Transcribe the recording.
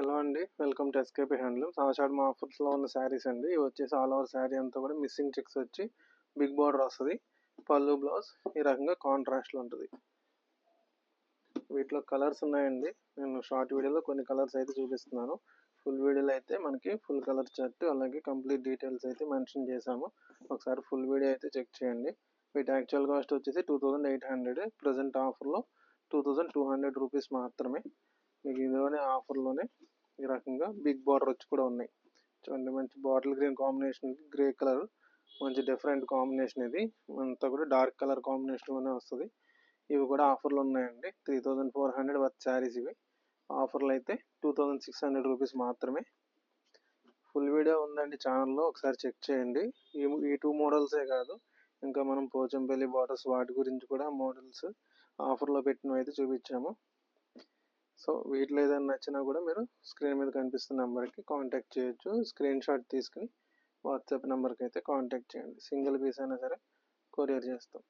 Hello అండి. Welcome to SKP handlooms Ashadha మా ఆఫర్స్లో ఉన్న శారీస్ అండి. ఇవి వచ్చేసి ఆల్ ఓవర్ శారీ అంతా కూడా మిస్సింగ్ చెక్స్ వచ్చి బిగ్ బార్డర్ వస్తుంది. పళ్ళు బ్లౌజ్ ఈ రకంగా కాంట్రాస్ట్లో ఉంటుంది. వీటిలో కలర్స్ ఉన్నాయండి. నేను షార్ట్ వీడియోలో కొన్ని కలర్స్ అయితే చూపిస్తున్నాను. ఫుల్ వీడియోలో అయితే మనకి ఫుల్ కలర్ చార్ట్ అలాగే కంప్లీట్ డీటెయిల్స్ అయితే మెన్షన్ చేశాము. ఒకసారి ఫుల్ వీడియో అయితే చెక్ చేయండి. వీటి యాక్చువల్ కాస్ట్ వచ్చేసి two thousand eight hundred. Present ఆఫర్లో two thousand two hundred rupees మాత్రమే. మీకు ఇందులోనే ఆఫర్లోనే ఈ రకంగా బిగ్ బార్డర్ వచ్చి కూడా ఉన్నాయి. చూడండి మంచి bottle green combination grey colour మంచి డిఫరెంట్ కాంబినేషన్ ఇది. అంతా కూడా డార్క్ కలర్ కాంబినేషన్లోనే వస్తుంది. ఇవి కూడా ఆఫర్లు ఉన్నాయండి. Three thousand four hundred worth saris ఇవి. ఆఫర్లు అయితే two thousand six hundred rupees మాత్రమే. ఫుల్ వీడియో ఉందండి ఛానల్లో ఒకసారి చెక్ చేయండి. ఈ ఈ టూ మోడల్సే కాదు. ఇంకా మనం పోచంపల్లి బార్డర్స్ వాటి గురించి కూడా మోడల్స్ ఆఫర్లో పెట్టినవి అయితే చూపించాము. సో వీటిలో ఏదైనా నచ్చినా కూడా మీరు స్క్రీన్ మీద కనిపిస్తున్న నెంబర్కి కాంటాక్ట్ చేయొచ్చు. స్క్రీన్ షాట్ తీసుకుని వాట్సాప్ నెంబర్కి అయితే కాంటాక్ట్ చేయండి. సింగిల్ పీస్ అయినా సరే కొరియర్ చేస్తాం.